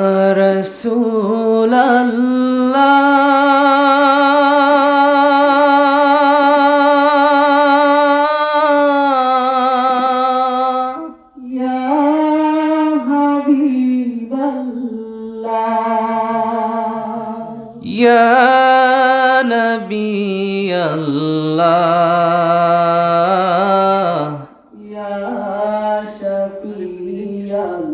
رسول الله يا حبيب الله يا نبي الله يا شفيع الله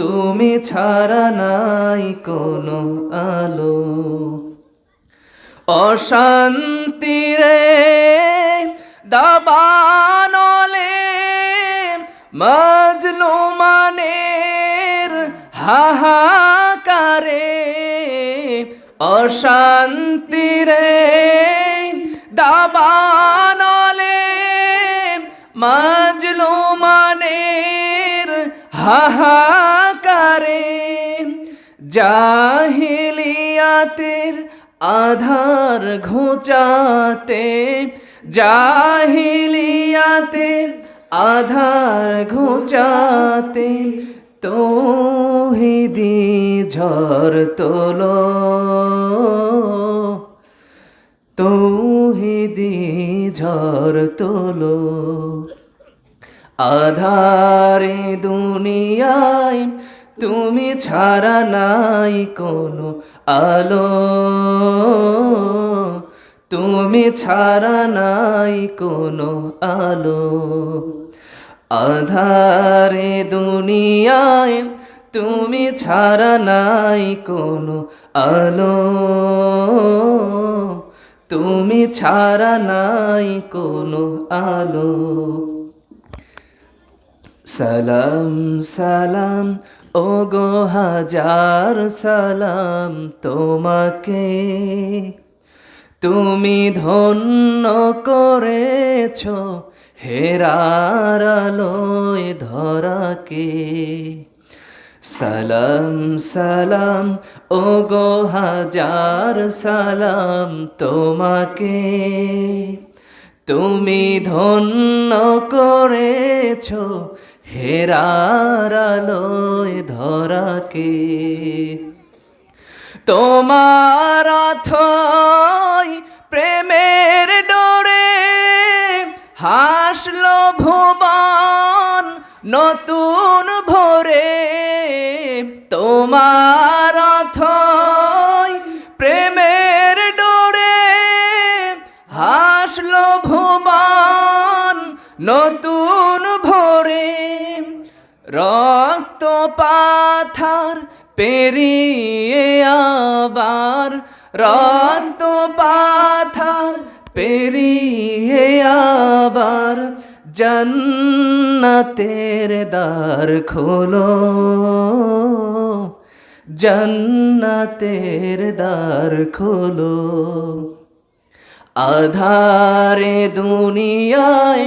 তুমি ছাড়া নাই কোনো আলো। অশান্তিরে দাবানলে মাজলুমানের হাহাকারে। অশান্তিরে দাবানলে মাজলুমানের হাহাকারে জাহিলিয়াতের আধার ঘোচাতে, জাহিলিয়াতের আধার ঘোচাতে তোহিদি ঝড় তোলো। তৌহিদি ঝড় তোলো। আধারে দুনিয়ায় তুমি ছাড়া নাই কোনো আলো। তুমি ছাড়া নাই কোনো আলো। আধারে দুনিয়ায় তুমি ছাড়া নাই কোনো আলো। তুমি ছাড়া নাই কোনো আলো। সালাম সালাম ও গো হাজার সালাম তোমাকে। তুমি ধন্য করেছ হেরার ধরাকে। সালাম সালাম ও গো হাজার সালাম তোমাকে। তুমি ধন্য করেছ হেরার আলোয় ধরাকে। তোমার প্রেমের ডোরে হাসলো ভুবন নতুন ভোরে। তোমার প্রেমের ডোরে হাসলো ভুবন নতুন রক্ত পাথার পেরিয়ে আবার, রক্ত পাথার পেরিয়ে আবার জন্নতের দ্বার খোলো, জন্নতের দ্বার খোলো। আধারে দুনিয়ায়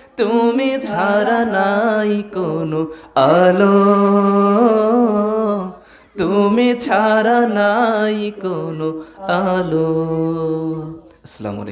তুমি ছাড়া নাই কোনো আলো। তুমি ছাড়া নাই কোনো আলো। আসসালামু আলাইকুম।